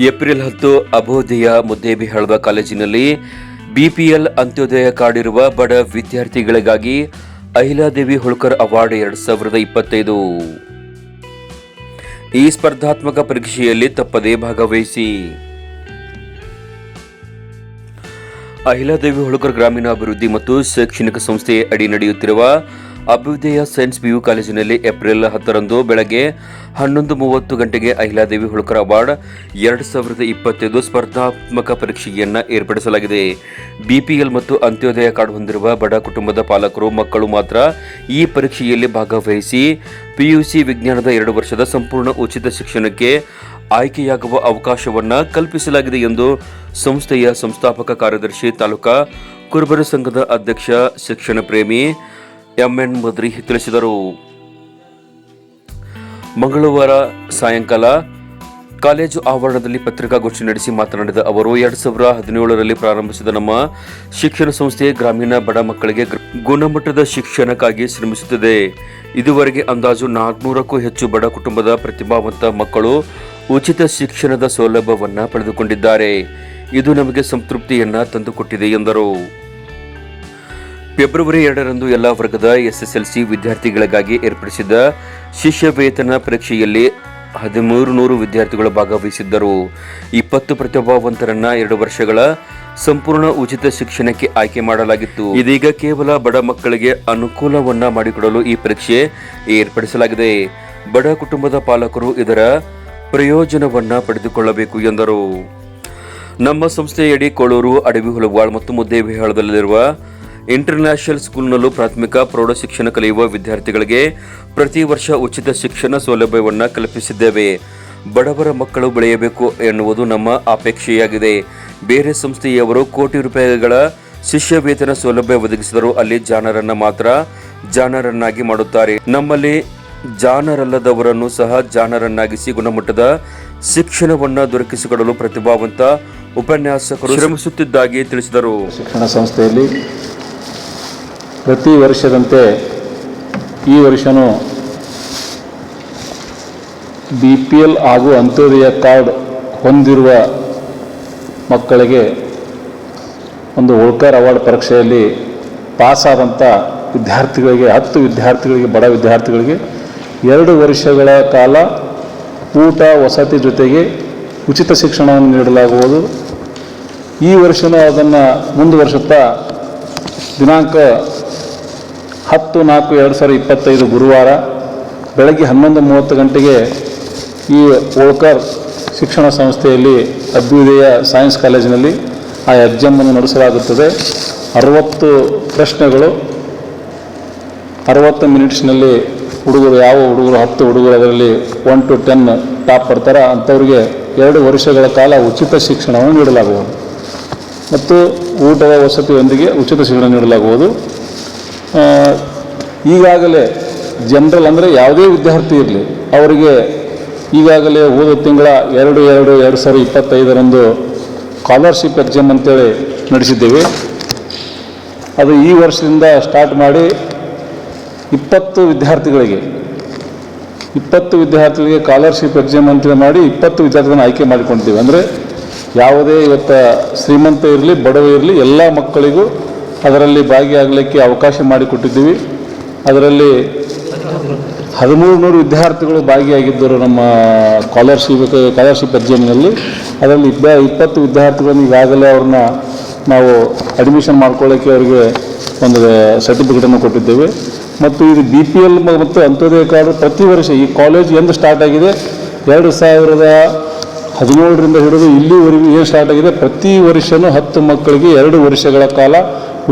April ಹತ್ತು ಅಬೋಧಿಯ ಮುದ್ದೇಬಿಹಾಳದ ಕಾಲೇಜಿನಲ್ಲಿ BPL Antyodaya card ಇರುವ ಬಡ ವಿದ್ಯಾರ್ಥಿಗಳಿಗಾಗಿ ಅಹಿಲಾದೇವಿ ಹೋಳ್ಕರ್ ಅವಾರ್ಡ್ ಎರಡ್ ಸಾವಿರದ ಇಪ್ಪತ್ತೈದು. ಈ ಸ್ಪರ್ಧಾತ್ಮಕ ಪರೀಕ್ಷೆಯಲ್ಲಿ ತಪ್ಪದೇ ಭಾಗವಹಿಸಿ. ಅಹಿಲಾದೇವಿ ಹೋಳ್ಕರ್ ಗ್ರಾಮೀಣಾಭಿವೃದ್ಧಿ ಮತ್ತು ಶೈಕ್ಷಣಿಕ ಸಂಸ್ಥೆ ಅಡಿ ನಡೆಯುತ್ತಿರುವ ಅಭ್ಯುದಯ ಸೈನ್ಸ್ ಪಿಯು ಕಾಲೇಜಿನಲ್ಲಿ ಏಪ್ರಿಲ್ ಹತ್ತರಂದು ಬೆಳಗ್ಗೆ ಹನ್ನೊಂದು ಮೂವತ್ತು ಗಂಟೆಗೆ ಅಹಿಲಾದೇವಿ ಹುಳ್ಕರ್ ಅವಾರ್ಡ್ ಎರಡು ಸಾವಿರದ ಇಪ್ಪತ್ತೈದು ಸ್ಪರ್ಧಾತ್ಮಕ ಪರೀಕ್ಷೆಯನ್ನು ಏರ್ಪಡಿಸಲಾಗಿದೆ. ಬಿಪಿಎಲ್ ಮತ್ತು ಅಂತ್ಯೋದಯ ಕಾರ್ಡ್ ಹೊಂದಿರುವ ಬಡ ಕುಟುಂಬದ ಪಾಲಕರು, ಮಕ್ಕಳು ಮಾತ್ರ ಈ ಪರೀಕ್ಷೆಯಲ್ಲಿ ಭಾಗವಹಿಸಿ ಪಿಯುಸಿ ವಿಜ್ಞಾನದ ಎರಡು ವರ್ಷದ ಸಂಪೂರ್ಣ ಉಚಿತ ಶಿಕ್ಷಣಕ್ಕೆ ಆಯ್ಕೆಯಾಗುವ ಅವಕಾಶವನ್ನು ಕಲ್ಪಿಸಲಾಗಿದೆ ಎಂದು ಸಂಸ್ಥೆಯ ಸಂಸ್ಥಾಪಕ ಕಾರ್ಯದರ್ಶಿ ತಾಲೂಕಾ ಕುರುಬರ ಸಂಘದ ಅಧ್ಯಕ್ಷ, ಶಿಕ್ಷಣ ಪ್ರೇಮಿ ಎಂಎನ್ ಮದ್ರಿ ತಿಳಿಸಿದರು. ಮಂಗಳವಾರ ಸಾಯಂಕಾಲ ಕಾಲೇಜು ಆವರಣದಲ್ಲಿ ಪತ್ರಿಕಾಗೋಷ್ಠಿ ನಡೆಸಿ ಮಾತನಾಡಿದ ಅವರು, ಎರಡ್ ಸಾವಿರದ ಹದಿನೇಳರಲ್ಲಿ ಪ್ರಾರಂಭಿಸಿದ ನಮ್ಮ ಶಿಕ್ಷಣ ಸಂಸ್ಥೆ ಗ್ರಾಮೀಣ ಬಡ ಮಕ್ಕಳಿಗೆ ಗುಣಮಟ್ಟದ ಶಿಕ್ಷಣಕ್ಕಾಗಿ ಶ್ರಮಿಸುತ್ತಿದೆ. ಇದುವರೆಗೆ ಅಂದಾಜು ನಾಲ್ಕುನೂರಕ್ಕೂ ಹೆಚ್ಚು ಬಡ ಕುಟುಂಬದ ಪ್ರತಿಭಾವಂತ ಮಕ್ಕಳು ಉಚಿತ ಶಿಕ್ಷಣದ ಸೌಲಭ್ಯವನ್ನು ಪಡೆದುಕೊಂಡಿದ್ದಾರೆ. ಇದು ನಮಗೆ ಸಂತೃಪ್ತಿಯನ್ನು ತಂದುಕೊಟ್ಟಿದೆ ಎಂದರು. ಫೆಬ್ರವರಿ ಎರಡರಂದು ಎಲ್ಲ ವರ್ಗದ ಎಸ್ಎಸ್ಎಲ್ಸಿ ವಿದ್ಯಾರ್ಥಿಗಳಿಗಾಗಿ ಏರ್ಪಡಿಸಿದ್ದ ಶಿಷ್ಯ ವೇತನ ಪರೀಕ್ಷೆಯಲ್ಲಿ ಹದಿಮೂರು ನೂರು ವಿದ್ಯಾರ್ಥಿಗಳು ಭಾಗವಹಿಸಿದ್ದರು. ಇಪ್ಪತ್ತು ಪ್ರತಿಭಾವಂತರನ್ನ ಎರಡು ವರ್ಷಗಳ ಸಂಪೂರ್ಣ ಉಚಿತ ಶಿಕ್ಷಣಕ್ಕೆ ಆಯ್ಕೆ ಮಾಡಲಾಗಿತ್ತು. ಇದೀಗ ಕೇವಲ ಬಡ ಮಕ್ಕಳಿಗೆ ಅನುಕೂಲವನ್ನ ಮಾಡಿಕೊಡಲು ಈ ಪರೀಕ್ಷೆ ಏರ್ಪಡಿಸಲಾಗಿದೆ. ಬಡ ಕುಟುಂಬದ ಪಾಲಕರು ಇದರ ಪ್ರಯೋಜನವನ್ನ ಪಡೆದುಕೊಳ್ಳಬೇಕು ಎಂದರು. ನಮ್ಮ ಸಂಸ್ಥೆಯಡಿ ಕೋಳೂರು, ಅಡವಿ ಹುಲವಾಳ್ ಮತ್ತು ಮುದ್ದೇಬಿಹಾಳದಲ್ಲಿರುವ ಇಂಟರ್ನ್ಯಾಷನಲ್ ಸ್ಕೂಲ್ನಲ್ಲೂ ಪ್ರಾಥಮಿಕ ಪ್ರೌಢ ಶಿಕ್ಷಣ ಕಲಿಯುವ ವಿದ್ಯಾರ್ಥಿಗಳಿಗೆ ಪ್ರತಿ ವರ್ಷ ಉಚಿತ ಶಿಕ್ಷಣ ಸೌಲಭ್ಯವನ್ನು ಕಲ್ಪಿಸಿದ್ದೇವೆ. ಬಡವರ ಮಕ್ಕಳು ಬೆಳೆಯಬೇಕು ಎನ್ನುವುದು ನಮ್ಮ ಅಪೇಕ್ಷೆಯಾಗಿದೆ. ಬೇರೆ ಸಂಸ್ಥೆಯವರು ಕೋಟಿ ರೂಪಾಯಿಗಳ ಶಿಷ್ಯ ವೇತನ ಸೌಲಭ್ಯ ಒದಗಿಸಿದರು ಅಲ್ಲಿ ಜಾಣರನ್ನ ಮಾತ್ರ ಜಾಣರನ್ನಾಗಿ ಮಾಡುತ್ತಾರೆ. ನಮ್ಮಲ್ಲಿ ಜಾಣರಲ್ಲದವರನ್ನು ಸಹ ಜಾಣರನ್ನಾಗಿಸಿ ಗುಣಮಟ್ಟದ ಶಿಕ್ಷಣವನ್ನು ದೊರಕಿಸಿಕೊಡಲು ಪ್ರತಿಭಾವಂತ ಉಪನ್ಯಾಸಕರು ಶ್ರಮಿಸುತ್ತಿದ್ದಾಗಿ ತಿಳಿಸಿದರು. ಶಿಕ್ಷಣ ಸಂಸ್ಥೆಯಲ್ಲಿ ಪ್ರತಿ ವರ್ಷದಂತೆ ಈ ವರ್ಷವೂ ಬಿ ಪಿ ಎಲ್ ಹಾಗೂ ಅಂತ್ಯೋದಯ ಕಾರ್ಡ್ ಹೊಂದಿರುವ ಮಕ್ಕಳಿಗೆ ಒಂದು ಹೋಳ್ಕರ್ ಅವಾರ್ಡ್ ಪರೀಕ್ಷೆಯಲ್ಲಿ ಪಾಸಾದಂಥ ವಿದ್ಯಾರ್ಥಿಗಳಿಗೆ, ಹತ್ತು ವಿದ್ಯಾರ್ಥಿಗಳಿಗೆ, ಬಡ ವಿದ್ಯಾರ್ಥಿಗಳಿಗೆ ಎರಡು ವರ್ಷಗಳ ಕಾಲ ಊಟ ವಸತಿ ಜೊತೆಗೆ ಉಚಿತ ಶಿಕ್ಷಣವನ್ನು ನೀಡಲಾಗುವುದು. ಈ ವರ್ಷವೂ ಅದನ್ನು ಮುಂದುವರಿಸುತ್ತಾ ದಿನಾಂಕ ಹತ್ತು ನಾಲ್ಕು ಎರಡು ಸಾವಿರದ ಇಪ್ಪತ್ತೈದು ಗುರುವಾರ ಬೆಳಗ್ಗೆ ಹನ್ನೊಂದು ಮೂವತ್ತು ಗಂಟೆಗೆ ಈ ಹೋಳ್ಕರ್ ಶಿಕ್ಷಣ ಸಂಸ್ಥೆಯಲ್ಲಿ ಅಭ್ಯುದಯ ಸೈನ್ಸ್ ಕಾಲೇಜಿನಲ್ಲಿ ಆ ಎಕ್ಸಾಮನ್ನು ನಡೆಸಲಾಗುತ್ತದೆ. ಅರವತ್ತು ಪ್ರಶ್ನೆಗಳು, ಅರವತ್ತು ಮಿನಿಟ್ಸ್ನಲ್ಲಿ ಹುಡುಗರು ಯಾವ ಹುಡುಗರು, ಹತ್ತು ಹುಡುಗರು ಅದರಲ್ಲಿ ಒನ್ ಟು ಟೆನ್ ಟಾಪ್ ಬರ್ತಾರೆ ಅಂಥವ್ರಿಗೆ ಎರಡು ವರ್ಷಗಳ ಕಾಲ ಉಚಿತ ಶಿಕ್ಷಣವನ್ನು ನೀಡಲಾಗುವುದು. ಮತ್ತು ಊಟದ ವಸತಿಯೊಂದಿಗೆ ಉಚಿತ ಶಿಕ್ಷಣ ನೀಡಲಾಗುವುದು. ಈಗಾಗಲೇ ಜನರಲ್ ಅಂದರೆ ಯಾವುದೇ ವಿದ್ಯಾರ್ಥಿ ಇರಲಿ, ಅವರಿಗೆ ಈಗಾಗಲೇ ಹೋದ ತಿಂಗಳ ಎರಡು ಎರಡು ಎರಡು ಸಾವಿರದ ಇಪ್ಪತ್ತೈದರಂದು ಸ್ಕಾಲರ್ಶಿಪ್ ಎಕ್ಸಾಮ್ ಅಂತೇಳಿ ನಡೆಸಿದ್ದೀವಿ. ಅದು ಈ ವರ್ಷದಿಂದ ಸ್ಟಾರ್ಟ್ ಮಾಡಿ ಇಪ್ಪತ್ತು ವಿದ್ಯಾರ್ಥಿಗಳಿಗೆ ಇಪ್ಪತ್ತು ವಿದ್ಯಾರ್ಥಿಗಳಿಗೆ ಸ್ಕಾಲರ್ಶಿಪ್ ಎಕ್ಸಾಮ್ ಅಂತೇಳಿ ಮಾಡಿ ಇಪ್ಪತ್ತು ವಿದ್ಯಾರ್ಥಿಗಳನ್ನು ಆಯ್ಕೆ ಮಾಡಿಕೊಂಡಿದ್ದೀವಿ ಅಂದರೆ ಯಾವುದೇ ಇವತ್ತು ಶ್ರೀಮಂತ ಇರಲಿ, ಬಡವ ಇರಲಿ, ಎಲ್ಲ ಮಕ್ಕಳಿಗೂ ಅದರಲ್ಲಿ ಭಾಗಿಯಾಗಲಿಕ್ಕೆ ಅವಕಾಶ ಮಾಡಿಕೊಟ್ಟಿದ್ದೀವಿ. ಅದರಲ್ಲಿ ಹದಿಮೂರು ನೂರು ವಿದ್ಯಾರ್ಥಿಗಳು ಭಾಗಿಯಾಗಿದ್ದರು ನಮ್ಮ ಸ್ಕಾಲರ್ಶಿಪ್ ಸ್ಕಾಲರ್ಶಿಪ್ ಎಕ್ಸಾಮ್ನಲ್ಲಿ ಅದರಲ್ಲಿ ಇಬ್ಬ, ಇಪ್ಪತ್ತು ವಿದ್ಯಾರ್ಥಿಗಳನ್ನು ಈಗಾಗಲೇ ಅವ್ರನ್ನ ನಾವು ಅಡ್ಮಿಷನ್ ಮಾಡ್ಕೊಳ್ಳೋಕ್ಕೆ ಅವರಿಗೆ ಒಂದು ಸರ್ಟಿಫಿಕೇಟನ್ನು ಕೊಟ್ಟಿದ್ದೇವೆ. ಮತ್ತು ಇದು ಬಿ ಪಿ ಎಲ್ ಮತ್ತು ಅಂತ್ಯೋದಯ ಕಾರ್ಡ್ ಪ್ರತಿ ವರ್ಷ ಈ ಕಾಲೇಜ್ ಎಂದು ಸ್ಟಾರ್ಟ್ ಆಗಿದೆ. ಎರಡು ಸಾವಿರದ ಹದಿನೇಳರಿಂದ ಹಿಡಿದು ಇಲ್ಲಿವರೆಗೂ ಏನು ಸ್ಟಾರ್ಟ್ ಆಗಿದೆ? ಪ್ರತಿ ವರ್ಷವೂ ಹತ್ತು ಮಕ್ಕಳಿಗೆ ಎರಡು ವರ್ಷಗಳ ಕಾಲ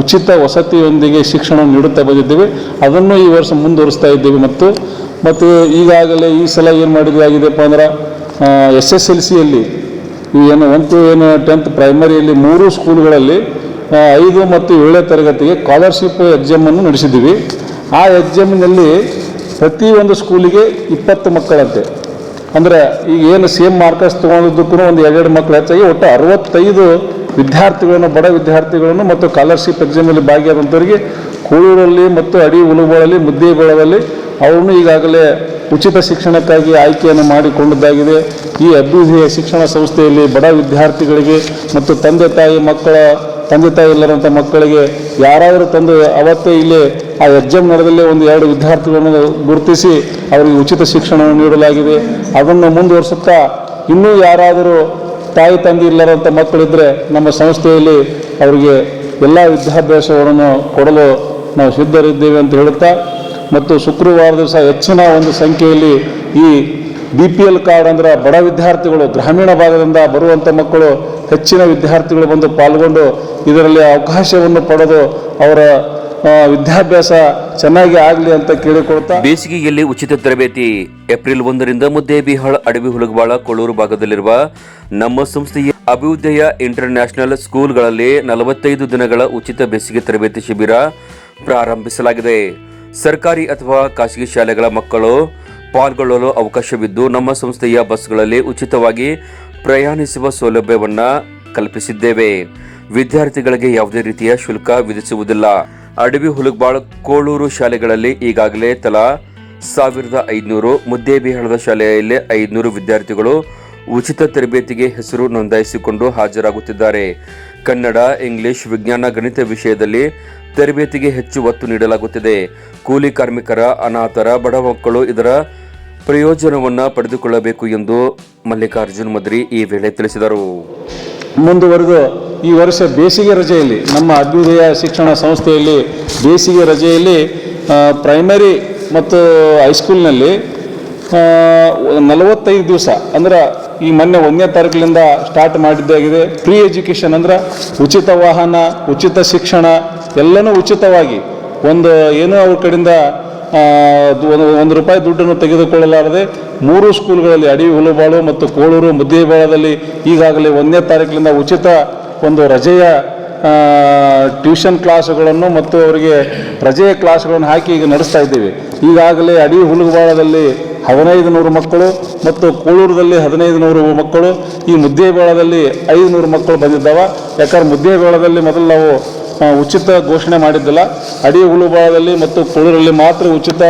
ಉಚಿತ ವಸತಿಯೊಂದಿಗೆ ಶಿಕ್ಷಣ ನೀಡುತ್ತಾ ಬಂದಿದ್ದೇವೆ. ಅದನ್ನು ಈ ವರ್ಷ ಮುಂದುವರಿಸ್ತಾ ಇದ್ದೇವೆ ಮತ್ತು ಮತ್ತು ಈಗಾಗಲೇ ಈ ಸಲ ಏನು ಮಾಡಿದ್ವಿ ಆಗಿದೆಪ್ಪ ಅಂದ್ರೆ ಎಸ್ ಎಸ್ ಎಲ್ ಸಿಯಲ್ಲಿ ಏನು ಒಂದು ಏನು ಟೆಂತ್ ಪ್ರೈಮರಿಯಲ್ಲಿ ಮೂರು ಸ್ಕೂಲ್ಗಳಲ್ಲಿ ಐದು ಮತ್ತು ಏಳನೇ ತರಗತಿಗೆ ಸ್ಕಾಲರ್ಶಿಪ್ ಎಕ್ಸಾಮನ್ನು ನಡೆಸಿದ್ದೀವಿ. ಆ ಎಕ್ಸಾಮಿನಲ್ಲಿ ಪ್ರತಿಯೊಂದು ಸ್ಕೂಲಿಗೆ ಇಪ್ಪತ್ತು ಮಕ್ಕಳಂತೆ. ಅಂದರೆ ಈಗ ಏನು ಸೇಮ್ ಮಾರ್ಕ್ಸ್ ತೊಗೊಂಡಿದ್ದಕ್ಕೂ ಒಂದು ಎರಡೆರಡು ಮಕ್ಕಳು ಹೆಚ್ಚಾಗಿ ಒಟ್ಟು ಅರವತ್ತೈದು ವಿದ್ಯಾರ್ಥಿಗಳನ್ನು, ಬಡ ವಿದ್ಯಾರ್ಥಿಗಳನ್ನು ಮತ್ತು ಸ್ಕಾಲರ್ಶಿಪ್ ಎಕ್ಸಾಮಲ್ಲಿ ಭಾಗಿಯಾದಂಥವರಿಗೆ ಕೂಳೂರಲ್ಲಿ ಮತ್ತು ಅಡಿ ಉಲುಬೋಳಲ್ಲಿ ಮುದ್ದೇಬೇಳದಲ್ಲಿ ಅವನು ಈಗಾಗಲೇ ಉಚಿತ ಶಿಕ್ಷಣಕ್ಕಾಗಿ ಆಯ್ಕೆಯನ್ನು ಮಾಡಿಕೊಂಡಿದ್ದಾಗಿದೆ. ಈ ಅಭ್ಯುದಯ ಶಿಕ್ಷಣ ಸಂಸ್ಥೆಯಲ್ಲಿ ಬಡ ವಿದ್ಯಾರ್ಥಿಗಳಿಗೆ ಮತ್ತು ತಂದೆ ತಾಯಿ ಮಕ್ಕಳ, ತಂದೆ ತಾಯಿ ಇಲ್ಲದಂಥ ಮಕ್ಕಳಿಗೆ ಯಾರಾದರೂ ತಂದು ಅವತ್ತೇ ಇಲ್ಲಿ ಆ ಎಕ್ಸಾಮ್ ನಡೆದಲ್ಲೇ ಒಂದು ಎರಡು ವಿದ್ಯಾರ್ಥಿಗಳನ್ನು ಗುರುತಿಸಿ ಅವರಿಗೆ ಉಚಿತ ಶಿಕ್ಷಣವನ್ನು ನೀಡಲಾಗಿದೆ. ಅದನ್ನು ಮುಂದುವರಿಸುತ್ತಾ ಇನ್ನೂ ಯಾರಾದರೂ ತಾಯಿ ತಂದೆ ಇಲ್ಲದಂಥ ಮಕ್ಕಳಿದ್ದರೆ ನಮ್ಮ ಸಂಸ್ಥೆಯಲ್ಲಿ ಅವರಿಗೆ ಎಲ್ಲ ವಿದ್ಯಾಭ್ಯಾಸಗಳನ್ನು ಕೊಡಲು ನಾವು ಸಿದ್ಧರಿದ್ದೇವೆ ಅಂತ ಹೇಳುತ್ತಾ, ಮತ್ತು ಶುಕ್ರವಾರ ದಿವಸ ಹೆಚ್ಚಿನ ಒಂದು ಸಂಖ್ಯೆಯಲ್ಲಿ ಈ ಬಿ ಪಿ ಎಲ್ ಕಾರ್ಡ್ ಅಂದ್ರೆ ಬಡ ವಿದ್ಯಾರ್ಥಿಗಳು, ಗ್ರಾಮೀಣ ಭಾಗದಿಂದ ಬರುವಂಥ ಮಕ್ಕಳು ಹೆಚ್ಚಿನ ವಿದ್ಯಾರ್ಥಿಗಳು ಬಂದು ಪಾಲ್ಗೊಂಡು ಇದರಲ್ಲಿ ಅವಕಾಶವನ್ನು ಪಡೆದು ಅವರ ವಿದ್ಯಾಭ್ಯಾಸ ಚೆನ್ನಾಗಿ ಆಗಲಿ ಅಂತ ಕೇಳಿಕೊಳ್ತಾ ಬೇಸಿಗೆಯಲ್ಲಿ ಉಚಿತ ತರಬೇತಿ. ಏಪ್ರಿಲ್ ಒಂದರಿಂದ ಮುದ್ದೇಬಿಹಾಳ್ ಅಡವಿ ಹುಲಗವಾಳ ಕೊಳೂರು ಭಾಗದಲ್ಲಿರುವ ನಮ್ಮ ಸಂಸ್ಥೆಯ ಅಭಿವೃದ್ಧಿಯ ಇಂಟರ್ ನ್ಯಾಷನಲ್ ಸ್ಕೂಲ್ಗಳಲ್ಲಿ ನಲವತ್ತೈದು ದಿನಗಳ ಉಚಿತ ಬೇಸಿಗೆ ತರಬೇತಿ ಶಿಬಿರ ಪ್ರಾರಂಭಿಸಲಾಗಿದೆ. ಸರ್ಕಾರಿ ಅಥವಾ ಖಾಸಗಿ ಶಾಲೆಗಳ ಮಕ್ಕಳು ಪಾಲ್ಗೊಳ್ಳಲು ಅವಕಾಶವಿದ್ದು ನಮ್ಮ ಸಂಸ್ಥೆಯ ಬಸ್ಗಳಲ್ಲಿ ಉಚಿತವಾಗಿ ಪ್ರಯಾಣಿಸುವ ಸೌಲಭ್ಯವನ್ನ ಕಲ್ಪಿಸಿದ್ದೇವೆ. ವಿದ್ಯಾರ್ಥಿಗಳಿಗೆ ಯಾವುದೇ ರೀತಿಯ ಶುಲ್ಕ ವಿಧಿಸುವುದಿಲ್ಲ. ಅಡವಿ ಹುಲಗಬಾಳ್ ಕೋಳೂರು ಶಾಲೆಗಳಲ್ಲಿ ಈಗಾಗಲೇ ತಲಾ ಸಾವಿರದ ಐದುನೂರು ಮುದ್ದೇಬಿಹಾಳದ ಶಾಲೆಯಲ್ಲಿ ಐದುನೂರು ವಿದ್ಯಾರ್ಥಿಗಳು ಉಚಿತ ತರಬೇತಿಗೆ ಹೆಸರು ನೋಂದಾಯಿಸಿಕೊಂಡು ಹಾಜರಾಗುತ್ತಿದ್ದಾರೆ. ಕನ್ನಡ, ಇಂಗ್ಲಿಷ್, ವಿಜ್ಞಾನ, ಗಣಿತ ವಿಷಯದಲ್ಲಿ ತರಬೇತಿಗೆ ಹೆಚ್ಚು ಒತ್ತು ನೀಡಲಾಗುತ್ತಿದೆ. ಕೂಲಿ ಕಾರ್ಮಿಕರ, ಅನಾಥರ, ಬಡ ಮಕ್ಕಳು ಇದರ ಪ್ರಯೋಜನವನ್ನು ಪಡೆದುಕೊಳ್ಳಬೇಕು ಎಂದು ಮಲ್ಲಿಕಾರ್ಜುನ್ ಮದ್ರಿ ಈ ವೇಳೆ ತಿಳಿಸಿದರು. ಮುಂದುವರೆದು ಈ ವರ್ಷ ಬೇಸಿಗೆ ರಜೆಯಲ್ಲಿ, ನಮ್ಮ ಅಭ್ಯುದಯ ಶಿಕ್ಷಣ ಸಂಸ್ಥೆಯಲ್ಲಿ ಬೇಸಿಗೆ ರಜೆಯಲ್ಲಿ ಪ್ರೈಮರಿ ಮತ್ತು ಹೈಸ್ಕೂಲ್ನಲ್ಲಿ ನಲವತ್ತೈದು ದಿವಸ, ಅಂದ್ರೆ ಈ ಮೊನ್ನೆ ಒಂದನೇ ತಾರೀಕಿನಿಂದ ಸ್ಟಾರ್ಟ್ ಮಾಡಿದ್ದಾಗಿದೆ ಫ್ರೀ ಎಜುಕೇಷನ್ ಅಂದ್ರೆ ಉಚಿತ ವಾಹನ, ಉಚಿತ ಶಿಕ್ಷಣ, ಎಲ್ಲನೂ ಉಚಿತವಾಗಿ. ಒಂದು ಏನೂ ಅವ್ರ ಕಡೆಯಿಂದ ಒಂದು ರೂಪಾಯಿ ದುಡ್ಡನ್ನು ತೆಗೆದುಕೊಳ್ಳಲಾರದೆ ಮೂರು ಸ್ಕೂಲ್ಗಳಲ್ಲಿ ಅಡಿ ಹುಲುಬಾಳು ಮತ್ತು ಕೋಳೂರು ಮುದ್ದೇಬಾಳದಲ್ಲಿ ಈಗಾಗಲೇ ಒಂದನೇ ತಾರೀಕಿನಿಂದ ಉಚಿತ ಒಂದು ರಜೆಯ ಟ್ಯೂಷನ್ ಕ್ಲಾಸುಗಳನ್ನು ಮತ್ತು ಅವರಿಗೆ ರಜೆಯ ಕ್ಲಾಸ್ಗಳನ್ನು ಹಾಕಿ ಈಗ ನಡೆಸ್ತಾ ಇದ್ದೀವಿ. ಈಗಾಗಲೇ ಅಡಿ ಹುಲುಗಬಾಳದಲ್ಲಿ ಹದಿನೈದು ನೂರು ಮಕ್ಕಳು ಮತ್ತು ಕೋಳೂರದಲ್ಲಿ ಹದಿನೈದು ನೂರು ಮಕ್ಕಳು, ಈ ಮುದ್ದೇಬೇಳದಲ್ಲಿ ಐದುನೂರು ಮಕ್ಕಳು ಬಂದಿದ್ದಾವೆ. ಯಾಕಂದ್ರೆ ಮುದ್ದೇಬೇಳದಲ್ಲಿ ಮೊದಲು ನಾವು ಉಚಿತ ಘೋಷಣೆ ಮಾಡಿದ್ದಿಲ್ಲ. ಅಡಿ ಹುಲುಬಾಳದಲ್ಲಿ ಮತ್ತು ಕೋಳೂರಲ್ಲಿ ಮಾತ್ರ ಉಚಿತ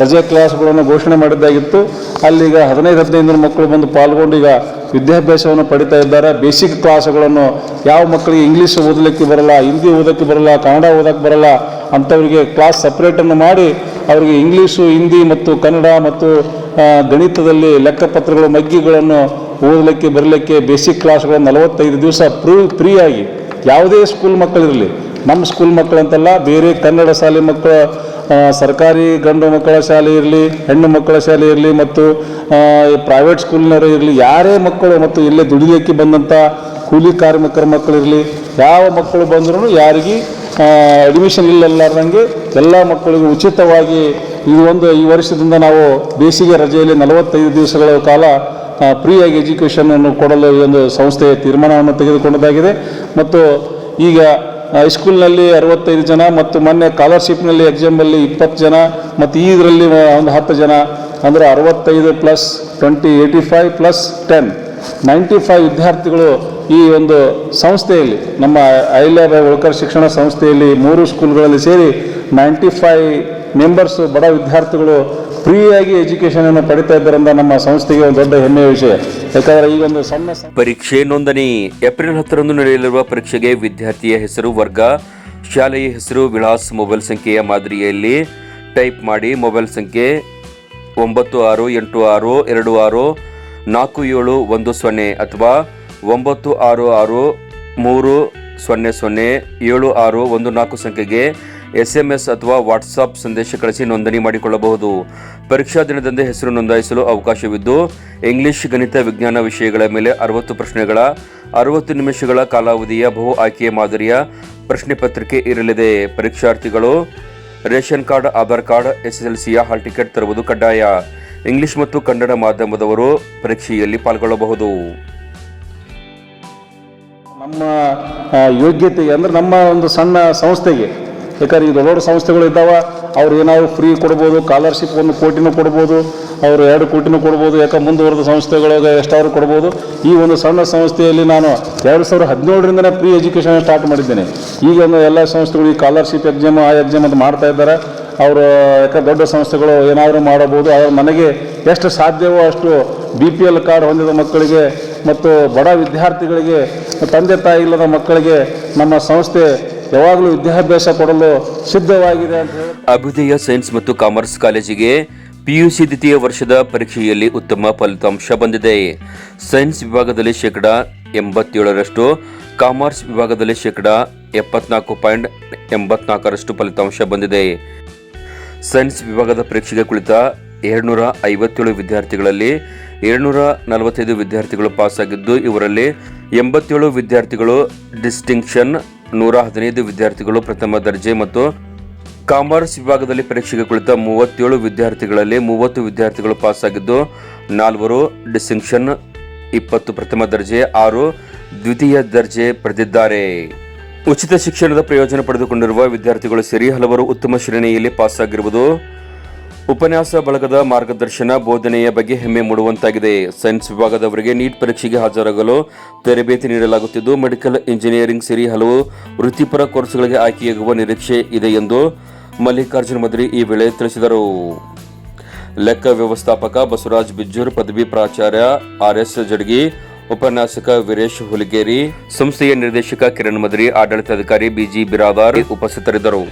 ರಜೆ ಕ್ಲಾಸ್ಗಳನ್ನು ಘೋಷಣೆ ಮಾಡಿದ್ದಾಗಿತ್ತು. ಅಲ್ಲಿಗ ಹದಿನೈದು ಹದಿನೈದು ಮಕ್ಕಳು ಬಂದು ಪಾಲ್ಗೊಂಡು ಈಗ ವಿದ್ಯಾಭ್ಯಾಸವನ್ನು ಪಡಿತಾ ಇದ್ದಾರೆ. ಬೇಸಿಕ್ ಕ್ಲಾಸ್ಗಳನ್ನು ಯಾವ ಮಕ್ಕಳಿಗೆ ಇಂಗ್ಲೀಷ್ ಓದಲಿಕ್ಕೆ ಬರಲ್ಲ, ಹಿಂದಿ ಓದೋಕ್ಕೆ ಬರಲ್ಲ, ಕನ್ನಡ ಓದೋಕ್ಕೆ ಬರಲ್ಲ ಅಂಥವರಿಗೆ ಕ್ಲಾಸ್ ಸಪ್ರೇಟನ್ನು ಮಾಡಿ ಅವರಿಗೆ ಇಂಗ್ಲೀಷು, ಹಿಂದಿ ಮತ್ತು ಕನ್ನಡ ಮತ್ತು ಗಣಿತದಲ್ಲಿ ಲೆಕ್ಕಪತ್ರಗಳು, ಮಗ್ಗಿಗಳನ್ನು ಓದಲಿಕ್ಕೆ, ಬರಲಿಕ್ಕೆ ಬೇಸಿಕ್ ಕ್ಲಾಸ್ಗಳನ್ನು ನಲವತ್ತೈದು ದಿವಸ ಫ್ರೀ, ಫ್ರೀಯಾಗಿ ಯಾವುದೇ ಸ್ಕೂಲ್ ಮಕ್ಕಳಿರಲಿ. ನಮ್ಮ ಸ್ಕೂಲ್ ಮಕ್ಕಳಂತಲ್ಲ ಬೇರೆ ಕನ್ನಡ ಶಾಲೆ ಮಕ್ಕಳ ಸರ್ಕಾರಿ ಗಂಡು ಮಕ್ಕಳ ಶಾಲೆ ಇರಲಿ, ಹೆಣ್ಣು ಮಕ್ಕಳ ಶಾಲೆ ಇರಲಿ ಮತ್ತು ಪ್ರೈವೇಟ್ ಸ್ಕೂಲ್ನವರು ಇರಲಿ, ಯಾರೇ ಮಕ್ಕಳು ಮತ್ತು ಇಲ್ಲೇ ದುಡಿಯೋಕ್ಕೆ ಬಂದಂಥ ಕೂಲಿ ಕಾರ್ಮಿಕರ ಮಕ್ಕಳಿರಲಿ ಯಾವ ಮಕ್ಕಳು ಬಂದರೂ ಯಾರಿಗೆ ಅಡ್ಮಿಷನ್ ಇಲ್ಲಲ್ಲಾರ್ದಂಗೆ ಎಲ್ಲ ಮಕ್ಕಳಿಗೂ ಉಚಿತವಾಗಿ ಈ ಒಂದು ಈ ವರ್ಷದಿಂದ ನಾವು ಬೇಸಿಗೆ ರಜೆಯಲ್ಲಿ ನಲವತ್ತೈದು ದಿವಸಗಳ ಕಾಲ ಫ್ರೀಯಾಗಿ ಎಜುಕೇಷನನ್ನು ಕೊಡಲು ಈ ಒಂದು ಸಂಸ್ಥೆಯ ತೀರ್ಮಾನವನ್ನು ತೆಗೆದುಕೊಂಡದಾಗಿದೆ. ಮತ್ತು ಈಗ ಹೈಸ್ಕೂಲ್ನಲ್ಲಿ ಅರವತ್ತೈದು ಜನ ಮತ್ತು ಮೊನ್ನೆ ಸ್ಕಾಲರ್ಶಿಪ್ನಲ್ಲಿ ಎಕ್ಸಾಮಲ್ಲಿ ಇಪ್ಪತ್ತು ಜನ ಮತ್ತು ಇದರಲ್ಲಿ ಒಂದು ಹತ್ತು ಜನ. ಅಂದರೆ ಅರವತ್ತೈದು plus twenty eighty five plus ten ninety five ವಿದ್ಯಾರ್ಥಿಗಳು ಈ ಒಂದು ಸಂಸ್ಥೆಯಲ್ಲಿ, ನಮ್ಮ ಅಹಿಲ್ಯಾಬಾಯಿ ಒಳಕರ್ ಶಿಕ್ಷಣ ಸಂಸ್ಥೆಯಲ್ಲಿ ಮೂರು ಸ್ಕೂಲ್ಗಳಲ್ಲಿ ಸೇರಿ ನೈಂಟಿ ಫೈವ್ ಮೆಂಬರ್ಸು ಬಡ ವಿದ್ಯಾರ್ಥಿಗಳು ಫ್ರೀಯಾಗಿ ಎಜುಕೇಶನ್ ಅನ್ನು ಪಡಿತಾ ಇದ್ದರಿಂದ ನಮ್ಮ ಸಂಸ್ಥೆಗೆ ಒಂದು ದೊಡ್ಡ ಹೆಮ್ಮೆಯ ವಿಷಯ. ಯಾಕಂದ್ರೆ ಈಗ ಒಂದು ಸಣ್ಣ ಪರೀಕ್ಷೆ ನೋಂದಣಿ ಏಪ್ರಿಲ್ ಹತ್ತರಂದು ನಡೆಯಲಿರುವ ಪರೀಕ್ಷೆಗೆ ವಿದ್ಯಾರ್ಥಿಯ ಹೆಸರು ವರ್ಗ, ಶಾಲೆಯ ಹೆಸರು ವಿಳಾಸ್ ಮೊಬೈಲ್ ಸಂಖ್ಯೆಯ ಮಾದರಿಯಲ್ಲಿ ಟೈಪ್ ಮಾಡಿ ಮೊಬೈಲ್ ಸಂಖ್ಯೆ ಒಂಬತ್ತು ಆರು ಎಂಟು ಆರು ಎರಡು ಆರು ನಾಲ್ಕು ಏಳು ಒಂದು ಸೊನ್ನೆ ಅಥವಾ ಒಂಬತ್ತು ಆರು ಆರು ಮೂರು ಸೊನ್ನೆ ಸೊನ್ನೆ ಏಳು ಆರು ಒಂದು ನಾಲ್ಕು ಸಂಖ್ಯೆಗೆ ಎಸ್ ಎಂ ಎಸ್ ಅಥವಾ ವಾಟ್ಸಾಪ್ ಸಂದೇಶ ಕಳಿಸಿ ನೋಂದಣಿ ಮಾಡಿಕೊಳ್ಳಬಹುದು. ಪರೀಕ್ಷಾ ದಿನದಂದೇ ಹೆಸರು ನೋಂದಾಯಿಸಲು ಅವಕಾಶವಿದ್ದು, ಇಂಗ್ಲಿಷ್, ಗಣಿತ, ವಿಜ್ಞಾನ ವಿಷಯಗಳ ಮೇಲೆ ಅರವತ್ತು ಪ್ರಶ್ನೆಗಳ, ಅರವತ್ತು ನಿಮಿಷಗಳ ಕಾಲಾವಧಿಯ ಬಹು ಆಯ್ಕೆಯ ಮಾದರಿಯ ಪ್ರಶ್ನೆ ಪತ್ರಿಕೆ ಇರಲಿದೆ. ಪರೀಕ್ಷಾರ್ಥಿಗಳು ರೇಷನ್ ಕಾರ್ಡ್, ಆಧಾರ್ ಕಾರ್ಡ್ ಎಸ್ಎಸ್ಎಲ್ಸಿಯ ಹಾಲ್ ಟಿಕೆಟ್ ತರುವುದು ಕಡ್ಡಾಯ. ಇಂಗ್ಲಿಷ್ ಮತ್ತು ಕನ್ನಡ ಮಾಧ್ಯಮದವರು ಪರೀಕ್ಷೆಯಲ್ಲಿ ಪಾಲ್ಗೊಳ್ಳಬಹುದು. ನಮ್ಮ ಯೋಗ್ಯತೆ ಅಂದ್ರೆ ನಮ್ಮ ಒಂದು ಸಣ್ಣ ಸಂಸ್ಥೆಗೆ ಯಾಕಂದ್ರೆ ಈ ದೊಡ್ಡ ಸಂಸ್ಥೆಗಳು ಇದ್ದಾವೆ ಅವ್ರು ಏನಾದ್ರು ಫ್ರೀ ಕೊಡ್ಬೋದು ಸ್ಕಾಲರ್ಶಿಪ್ ಒಂದು ಕೋಟಿನೂ ಕೊಡ್ಬೋದು, ಅವರು ಎರಡು ಕೋಟಿನೂ ಕೊಡ್ಬೋದು ಯಾಕಂದ್ರೆ ಮುಂದುವರೆದ ಸಂಸ್ಥೆಗಳಿಗೆ ಎಷ್ಟಾದ್ರು ಕೊಡ್ಬೋದು. ಈ ಒಂದು ಸಣ್ಣ ಸಂಸ್ಥೆಯಲ್ಲಿ ನಾನು ಎರಡು ಸಾವಿರದ ಹದಿನೇಳರಿಂದನೇ ಫ್ರೀ ಎಜುಕೇಷನ್ ಸ್ಟಾರ್ಟ್ ಮಾಡಿದ್ದೇನೆ. ಈಗ ಒಂದು ಎಲ್ಲ ಸಂಸ್ಥೆಗಳು ಈ ಸ್ಕಾಲರ್ಶಿಪ್ ಎಕ್ಸಾಮ್ ಆ ಎಕ್ಸಾಮ್ ಅಂತ ಮಾಡ್ತಾ ಇದ್ದಾರೆ. ಅವರು ಯಾಕೆ ದೊಡ್ಡ ಸಂಸ್ಥೆಗಳು ಏನಾದರೂ ಮಾಡಬಹುದು. ಆದರೆ ನನಗೆ ಎಷ್ಟು ಸಾಧ್ಯವೋ ಅಷ್ಟು ಬಿ ಪಿ ಎಲ್ ಕಾರ್ಡ್ ಹೊಂದಿದ ಮಕ್ಕಳಿಗೆ ಮತ್ತು ಬಡ ವಿದ್ಯಾರ್ಥಿಗಳಿಗೆ, ತಂದೆ ತಾಯಿ ಇಲ್ಲದ ಮಕ್ಕಳಿಗೆ ನಮ್ಮ ಸಂಸ್ಥೆ ಯಾವಾಗಲೂ ವಿದ್ಯಾಭ್ಯಾಸ ಕೊಡಲು ಸಿದ್ಧವಾಗಿದೆ ಅಂತ ಹೇಳಿ. ಅಭ್ಯುದಯ ಸೈನ್ಸ್ ಮತ್ತು ಕಾಮರ್ಸ್ ಕಾಲೇಜಿಗೆ ಪಿಯುಸಿ ದ್ವಿತೀಯ ವರ್ಷದ ಪರೀಕ್ಷೆಯಲ್ಲಿ ಉತ್ತಮ ಫಲಿತಾಂಶ ಬಂದಿದೆ. ಸೈನ್ಸ್ ವಿಭಾಗದಲ್ಲಿ ಶೇಕಡ ಎಂಬತ್ತೇಳರಷ್ಟು, ಕಾಮರ್ಸ್ ವಿಭಾಗದಲ್ಲಿ ಶೇಕಡ ಎಪ್ಪತ್ನಾಲ್ಕು ಪಾಯಿಂಟ್ ಎಂಬತ್ನಾಲ್ಕರಷ್ಟು ಫಲಿತಾಂಶ ಬಂದಿದೆ. ಸೈನ್ಸ್ ವಿಭಾಗದ ಪರೀಕ್ಷೆಗೆ ಕುಳಿತ ಏಳ್ನೂರ ಐವತ್ತೇಳು ವಿದ್ಯಾರ್ಥಿಗಳಲ್ಲಿ ಏಳ್ನೂರ ನಲವತ್ತೈದು ವಿದ್ಯಾರ್ಥಿಗಳು ಪಾಸಾಗಿದ್ದು, ಇವರಲ್ಲಿ ಎಂಬತ್ತೇಳು ವಿದ್ಯಾರ್ಥಿಗಳು ಡಿಸ್ಟಿಂಕ್ಷನ್ ನೂರ ಹದಿನೈದು ವಿದ್ಯಾರ್ಥಿಗಳು ಪ್ರಥಮ ದರ್ಜೆ ಮತ್ತು ಕಾಮರ್ಸ್ ವಿಭಾಗದಲ್ಲಿ ಪರೀಕ್ಷೆಗೆ ಕುಳಿತ ಮೂವತ್ತೇಳು ವಿದ್ಯಾರ್ಥಿಗಳಲ್ಲಿ ಮೂವತ್ತು ವಿದ್ಯಾರ್ಥಿಗಳು ಪಾಸಾಗಿದ್ದು, ನಾಲ್ವರು ಡಿಸ್ಟಿಂಕ್ಷನ್, ಇಪ್ಪತ್ತು ಪ್ರಥಮ ದರ್ಜೆ, ಆರು ದ್ವಿತೀಯ ದರ್ಜೆ ಪಡೆದಿದ್ದಾರೆ. ಉಚಿತ ಶಿಕ್ಷಣದ ಪ್ರಯೋಜನ ಪಡೆದುಕೊಂಡಿರುವ ವಿದ್ಯಾರ್ಥಿಗಳು ಸೇರಿ ಹಲವರು ಉತ್ತಮ ಶ್ರೇಣಿಯಲ್ಲಿ ಪಾಸಾಗಿರುವುದು ಉಪನ್ಯಾಸ ಬಳಗದ ಮಾರ್ಗದರ್ಶನ, ಬೋಧನೆಯ ಬಗ್ಗೆ ಹೆಮ್ಮೆ ಮೂಡುವಂತಾಗಿದೆ. ಸೈನ್ಸ್ ವಿಭಾಗದವರಿಗೆ ನೀಟ್ ಪರೀಕ್ಷೆಗೆ ಹಾಜರಾಗಲು ತರಬೇತಿ ನೀಡಲಾಗುತ್ತಿದ್ದು, ಮೆಡಿಕಲ್ ಇಂಜಿನಿಯರಿಂಗ್ ಸೇರಿ ಹಲವು ವೃತ್ತಿಪರ ಕೋರ್ಸ್ಗಳಿಗೆ ಆಯ್ಕೆಯಾಗುವ ನಿರೀಕ್ಷೆ ಇದೆ ಎಂದು ಮಲ್ಲಿಕಾರ್ಜುನ ಮದ್ರಿ ಈ ವೇಳೆ ತಿಳಿಸಿದರು. ಲೆಕ್ಕ ವ್ಯವಸ್ಥಾಪಕ ಬಸವರಾಜ್ ಬಿಜ್ಜೂರ್, ಪದವಿ ಪ್ರಾಚಾರ್ಯ ಆರ್ ಎಸ್ ಜಡ್ಗಿ, ಉಪನ್ಯಾಸಕ ವೀರೇಶ್ ಹುಲಿಗೇರಿ, ಸಂಸ್ಥೆಯ ನಿರ್ದೇಶಕ ಕಿರಣ್ ಮದ್ರಿ, ಆಡಳಿತಾಧಿಕಾರಿ ಬಿಜಿ ಬಿರಾದಾರ್ ಉಪಸ್ಥಿತರಿದ್ದರು.